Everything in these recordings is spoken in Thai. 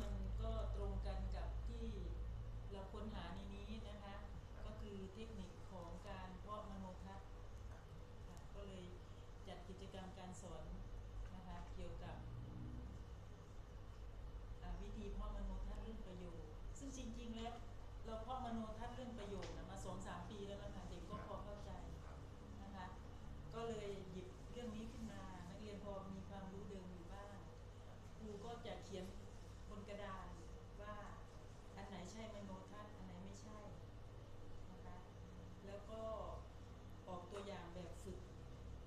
มันก็ตรงกันกับที่เราค้นหาในนี้นะคะ ก็คือเทคนิคของการเพาะมโนทัศน์ก็เลยจัดกิจกรรมการสอนนะคะเกี่ยวกับอ่าวิธีเพาะมโนทัศน์เรื่องประโยชน์ซึ่งจริงๆแล้วเราเพาะมโนทัศน์เรื่องประโยชน์นะมาสองสามปีแล้วนะคะเด็กก็พอเข้าใจ ครับ นะคะ ก็เลยหยิบเรื่องนี้ขึ้นมา นักเรียนพอมีความรู้เดิมอยู่บ้าง ครูก็จะเขียนบนกระดานว่าอั นไหนใช่มโนทัศน์อันไหนไม่ใช่นะคะ แล้วก็ออกตัวอย่างแบบฝึก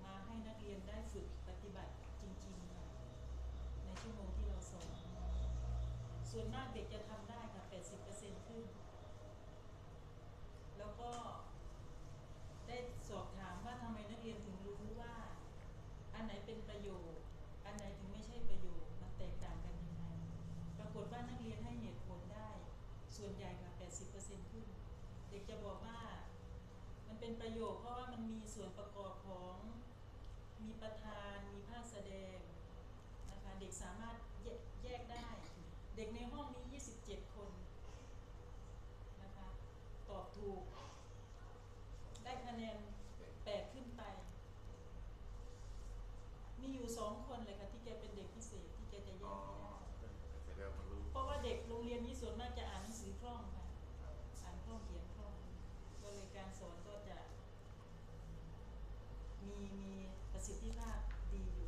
มาให้นักเรียนได้ฝึกปฏิบัติจริงๆค่ะในชั่วโมงที่เราสอน ส่วนมากเด็กจะทำได้ค่ะ 80%ขึ้น แล้วก็ได้สอบถามว่าทำไมนักเรียนถึงรู้ว่า อันไหนเป็นประโยชน์ อันไหนถึงไม่ใช่ประโยชน์ มันแตกต่างกันยังไง ปรากฏว่านักเรียนให้เหตุผลได้ ส่วนใหญ่ค่ะ 80%ขึ้น เด็กจะบอกว่า มันเป็นประโยชน์เพราะว่ามันมีส่วนประกอบของมีประธานมีภาคแสดงนะคะเด็กสามารถแยกแยกได้ เด็กในห้องนี้27 คนนะคะตอบถูก ได้คะแนน 8 ขึ้นไป มีอยู่สองคนเลยค่ะที่แกเป็นเด็กพิเศษที่แกจะแยอ๋อกไม่ได้เป็นแสดงมันรู้เพราะว่าเด็กโรงเรียนนี้ส่วนมากจะอ่านหนังสือ คล่องค่ะอ่านคล่องเขียนคล่องก็เลยการสอนก็จะ มีมีประสิทธิภาพดีอยู่